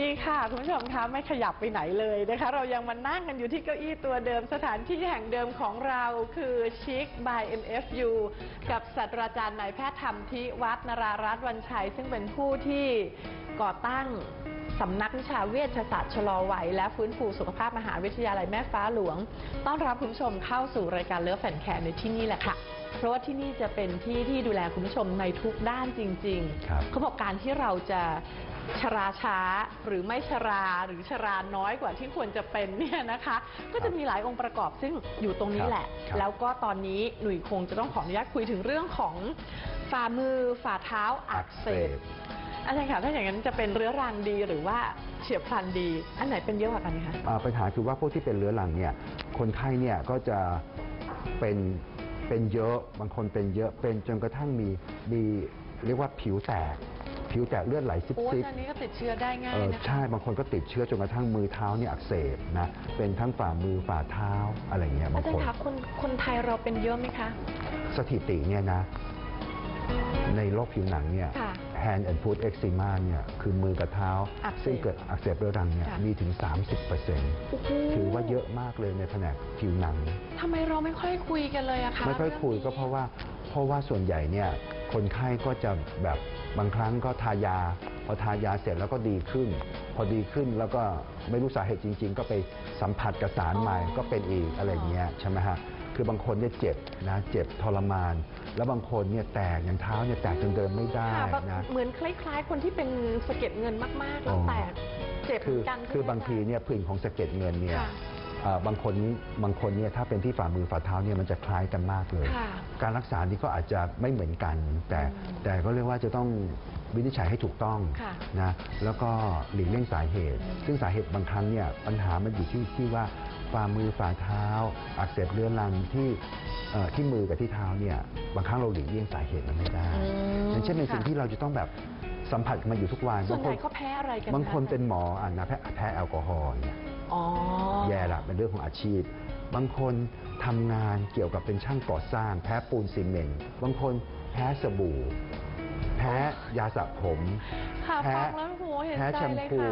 ดีค่ะ คุณผู้ชมคะไม่ขยับไปไหนเลยนะคะ เรายังมานั่งกันอยู่ที่เก้าอี้ตัวเดิมสถานที่แห่งเดิมของเราคือชิค by MFU กับศาสตราจารย์นายแพทย์ธรรมทิวัฒนรารัตน์วันชัย ซึ่งเป็นผู้ที่ก่อตั้ง สำนักวิชาเวชศาสตร์ชะลอวัยและฟื้นฟูสุขภาพมหาวิทยาลัยแม่ฟ้าหลวง ต้อนรับคุณผู้ชมเข้าสู่รายการเลิฟแฟนแคร์ในที่นี่แหละค่ะ เพราะว่าที่นี่จะเป็นที่ที่ดูแลคุณผู้ชมในทุกด้านจริงครับๆเขาบอกการที่เราจะชราช้าหรือไม่ชราหรือชราน้อยกว่าที่ควรจะเป็นเนี่ยนะคะ ก็จะมีหลายองค์ประกอบซึ่งอยู่ตรงนี้แหละครับแล้วก็ตอนนี้หนุ่ยคงจะต้องขออนุญาตคุยถึงเรื่องของฝ่ามือฝ่าเท้าอักเสบ อาจารย์คะถ้าอย่างนั้นจะเป็นเรื้อรังดีหรือว่าเฉียบพลันดี อันไหนเป็นเยอะกว่ากันคะอ่าปัญหาคือว่าพวกที่เป็นเรื้อรังเนี่ยคนไข้เนี่ยก็จะเป็นเป็นเยอะบางคนเป็นเยอะเป็นจนกระทั่งมีมีเรียกว่าผิวแตก ผิวแตกเลือดไหลซิบโอ้ซิบอันนี้ก็ติดเชื้อได้ง่ายเออนะคะ ใช่บางคนก็ติดเชื้อจนกระทั่งมือเท้าเนี่ยอักเสบนะเป็นทั้งฝ่ามือฝ่าเท้าอะไรเงี้ยบาอางจารคนย์คะคนคนไทยเราเป็นเยอะไหมคะ สถิติเนี่ยนะ ในโรคผิวหนังเนี่ยค่ะ hand and foot eczema เนี่ยคือมือกับเท้า อักเสบซึ่งเกิดอักเสบเรื้อรังเนี่ยค่ะ มีถึง 30%โอ้โหถือว่าเยอะมากเลยในแผนกผิวหนัง ทำไมเราไม่ค่อยคุยกันเลยอะคะไม่ค่อยคุยเรื่งนี้ก็เพราะว่าเพราะว่าส่วนใหญ่เนี่ยคนไข้ก็จะแบบบางครั้งก็ทายา พอทายาเสร็จแล้วก็ดีขึ้น พอดีขึ้นแล้วก็ไม่รู้สาเหตุจริง ๆ ก็ไปสัมผัสกับสารใหม่ก็เป็นอีกอะไรอย่างเงี้ยใช่ไหมฮะ คือบางคนเนี่ยเจ็บนะเจ็บทรมาน แล้วบางคนเนี่ยแตกอย่างเท้าเนี่ยแตกจนเดินไม่ได้ค่ะแบบนะ เหมือนคล้าย ๆ คนที่เป็นสะเก็ดเงินมากๆ แล้วอ๋อแตกเจ็บคือกันใช่ไหมคือบางทีะเนี่ยผื่นของสะเก็ดเงินเนี่ย ค่ะเอ่อ บางคนบางคนเนี่ยถ้าเป็นที่ฝ่ามือฝ่าเท้าเนี่ยมันจะคล้ายกันมากเลย ค่ะการรักษานี่ก็อาจจะไม่เหมือนกัน แต่อืมแต่ก็เรียกว่าจะต้องวินิจฉัยให้ถูกต้องค่ะนะแล้วก็หลีกเลี่ยงสาเหตุอืมซึ่งสาเหตุบางครั้งเนี่ยปัญหามันอยู่ที่ที่ว่าฝ่ามือฝ่าเท้า อักเสบเรื้อรังที่เอ่อที่มือกับที่เท้าเนี่ยบางครั้งเราหลีกเลี่ยงสาเหตุมันไม่ได้อืมอย่างเช่นเป็นสิ่งค่ะ ที่เราจะต้องแบบสัมผัสกับมันอยู่ทุกวันส่วนใหญ่บางเขาแพ้อะไรกัน บางคนคะเป็นหมออะนะแพ้แพ้แอลกอฮอล์เนี่ยอ๋อแย่ละ เป็นเรื่องของอาชีพ บางคนทำงานเกี่ยวกับเป็นช่างก่อสร้าง แพ้ปูนซีเมนต์บางคนแพ้สบู่ แพ้ยาสระผมค่ะแพ้ฟังแล้วโหเห็นแพ้ใจแชมเลยพูค่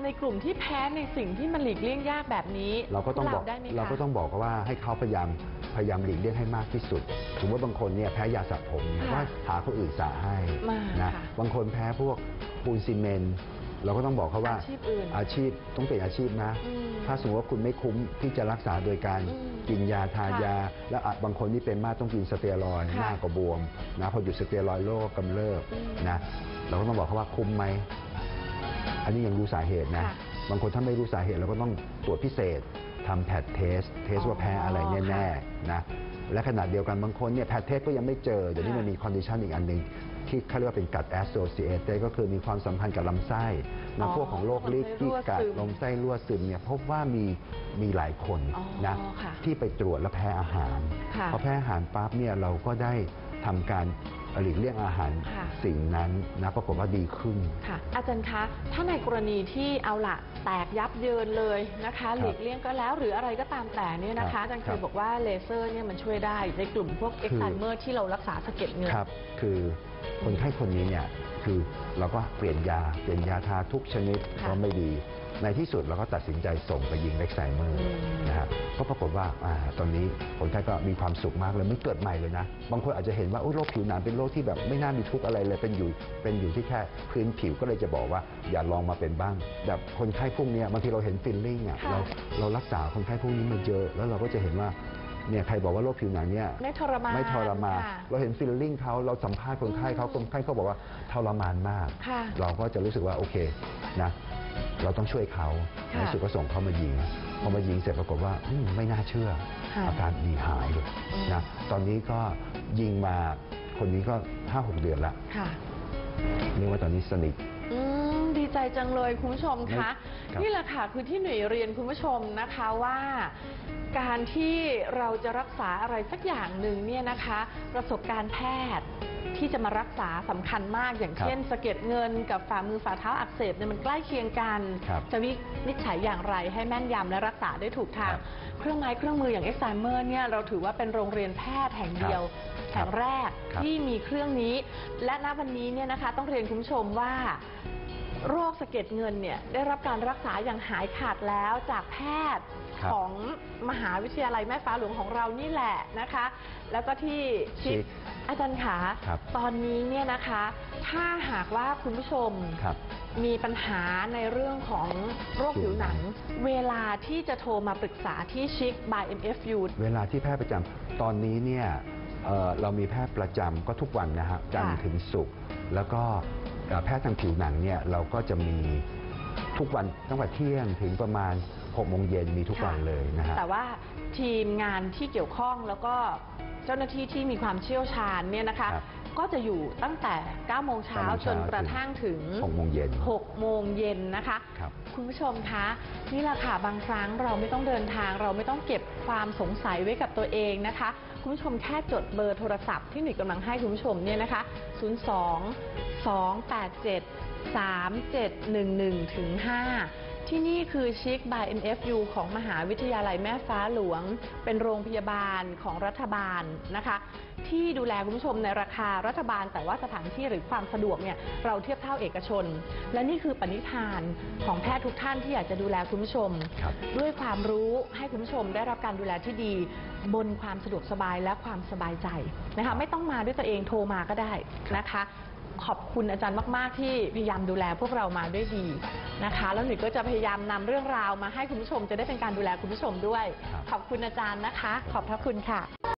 ะในกลุ่มที่แพ้ในสิ่งที่มันหลีกเลี่ยงยากแบบนี้ เราก็ต้องบอกได้ไหมคะเราก็ต้องบอกว่าให้เขาพยายามพยายามหลีกเลี่ยงให้มากที่สุด สมมติบางคนเนี่ยแพ้ยาสระผมเนี่ยก็หาคนอื่นสระให้มานะค่ะบางคนแพ้พวกปูนซีเมนต์ เราก็ต้องบอกเขาว่าอาชีพอื่นอาชีพต้องเปลี่ยนอาชีพนะ อืมถ้าสมมติว่าคุณไม่คุ้มที่จะรักษาโดยการอืมกินยาทายา และอาจบางคนที่เป็นมากต้องกินสเตียรอยด์ค่ะหน้าก็บวมนะพอหยุดสเตียรอยด์โรคกำเริบอืมนะเราก็ต้องบอกเขาว่าคุ้มไหม อันนี้ยังรู้สาเหตุนะ ค่ะบางคนถ้าไม่รู้สาเหตุเราก็ต้องตรวจพิเศษทำแพทเทส เทสอ๋อว่าแพ้อะไรแน่ๆนะ และขณะเดียวกันบางคนเนี่ยแพทเทสก็ยังไม่เจอ เดี๋ยวนี้ค่ะมันมีคอนดิชันอีกอันหนึ่งที่เขาเรียกว่าเป็นกัดแอสโซเ a t e ก็คือมีความสัมพันธ์กับลำไส้อ๋นะอพวกของโรคลิกที่กัดลำไส้รั่วซึมลมไส้รั่วซึมเนี่ยพบว่ามีมีหลายคนอ๋อนะค่ะที่ไปตรวจแล้วแพ้อาหารค่ะพอแพ้อาหารปั๊บเนี่ยเราก็ได้ทำการ หลีกเลี่ยงอาหารค่ะ สิ่งนั้นนะปรากฏว่าดีขึ้น ค่ะ อาจารย์คะ ถ้าในกรณีที่เอาละแตกยับเยินเลยนะคะครับหลีกเลี่ยงก็แล้วหรืออะไรก็ตามแต่เนี่ยนะครัคะบอาจารย์เคครัยบ บอกว่าเลเซอร์เนี่ยมันช่วยได้ในกลุ่มพวกคืเอ็กอไซเมอร์ที่เรารักษาสะเก็ดเงิน ครับ คือคนไข้คนนี้เนี่ยคือเราก็เปลี่ยนยา เปลี่ยนยาทาทุกชนิดค่ะก็ไม่ดี ในที่สุดเราก็ตัดสินใจส่งไปยิงเล็กไซเมอร์อืมนะฮะก็ปรากฏว่าอาตอนนี้คนไข้ก็มีความสุขมากเลยไม่เกิดใหม่เลยนะ บางคนอาจจะเห็นว่าโอ้โรคผิวหนังเป็นโรคที่แบบไม่น่ามีทุกข์อะไรเลยเป็นอยู่เป็นอยู่ที่แค่พื้นผิวก็เลยจะบอกว่าอย่าลองมาเป็นบ้าง แบบคนไข้พวกเนี้ยบางทีเราเห็นฟิลลิ่งอะค่ะ เราเรารักษาคนไข้พวกนี้มาเยอะแล้วเราก็จะเห็นว่าเนี่ยใครบอกว่าโรคผิวหนังเนี่ย ไม่ทรมานไม่ทรมาน ค่ะ เราเห็นฟีลลิ่งเขาเราสัมภาษณ์คนไข้เขาอืมคนไข้เขาบอกว่าทรมานมาก ค่ะเราก็จะรู้สึกว่าโอเคนะ เราต้องช่วยเขาค่ะในที่สุดก็ส่งเขามายิง พอมายิงเสร็จปรากฏว่าอืมไม่น่าเชื่อ ค่ะอาการดีหายเลยอืมนะ ตอนนี้ก็ยิงมา คนนี้ก็ห้าหกเดือนละค่ะเรียกว่าตอนนี้สนิทอืมดีใจจังเลยคุณผู้ชมไม่คะ ครับ นี่แหละค่ะคือที่หน่วยเรียนคุณผู้ชมนะคะว่า การที่เราจะรักษาอะไรสักอย่างหนึ่งเนี่ยนะคะ ประสบการณ์แพทย์ที่จะมารักษาสำคัญมากอย่างครับเช่นสะเก็ดเงินกับฝ่ามือฝ่าเท้าอักเสบเนี่ยมันใกล้เคียงกัน ครับจะวินิจฉัยอย่างไรให้แม่นยำและรักษาได้ถูกทาง ครับเครื่องไม้เครื่องมืออย่างเอ็กซเมอร์เนี่ยเราถือว่าเป็นโรงเรียนแพทย์แห่งเดียวครับแห่งแรกครับ ที่มีเครื่องนี้และณวันนี้เนี่ยนะคะ ต้องเรียนคุณผู้ชมว่าโรคสะเก็ดเงินเนี่ยได้รับการรักษาอย่างหายขาดแล้วจากแพทย์ครับของมหาวิทยาลัยแม่ฟ้าหลวงของเรานี่แหละนะคะ แล้วก็ที่ชิชิคคอาจารย์ขาครับ ตอนนี้เนี่ยนะคะ ถ้าหากว่าคุณผู้ชม ครับ มีปัญหาในเรื่องของโรคผิวหนัง เวลาที่จะโทรมาปรึกษาที่ชิค by MFU เวลาที่แพทย์ประจำตอนนี้เนี่ยเอ่อเรามีแพทย์ประจำก็ทุกวันนะฮะจันทร์ถึงศุกร์แล้วก็เอ่อ แพทย์ทางผิวหนังเนี่ยเราก็จะมีทุกวันตั้งแต่เที่ยงถึงประมาณ6โมงเย็นมีทุกวันเลยนะฮะ แต่ว่าทีมงานที่เกี่ยวข้องแล้วก็เจ้าหน้าที่ที่มีความเชี่ยวชาญเนี่ยนะคะครับ ก็จะอยู่ตั้งแต่ 9 โมงเช้า9โมงจเช้านกระทั่งถึง 6 โมงเย็น 6 โมงเย็นนะคะครับ คุณผู้ชมคะนี่แหละค่ะบางครั้งเราไม่ต้องเดินทาง เราไม่ต้องเก็บความสงสัยไว้กับตัวเองนะคะ คุณผู้ชมแค่จดเบอร์โทรศัพท์ที่หนูกำลังให้คุณผู้ชมเนี่ยนะคะ 02 287 3711ถึง5ที่นี่คือชิค by MFU ของมหาวิทยาลัยแม่ฟ้าหลวง เป็นโรงพยาบาลของรัฐบาลนะคะ ที่ดูแลคุณผู้ชมในราคารัฐบาล แต่ว่าสถานที่หรือความสะดวกเนี่ยเราเทียบเท่าเอกชน และนี่คือปณิธานของแพทย์ทุกท่านที่อยากจะดูแลคุณผู้ชมครับด้วยความรู้ให้คุณผู้ชมได้รับการดูแลที่ดี บนความสะดวกสบายและความสบายใจนะคะไม่ต้องมาด้วยตัวเองโทรมาก็ได้นะคะขอบคุณอาจารย์มาก ๆ ที่พยายามดูแลพวกเรามาด้วยดีนะคะ แล้วหนูก็จะพยายามนำเรื่องราวมาให้คุณผู้ชมจะได้เป็นการดูแลคุณผู้ชมด้วยครับขอบคุณอาจารย์นะคะ ขอบพระคุณค่ะ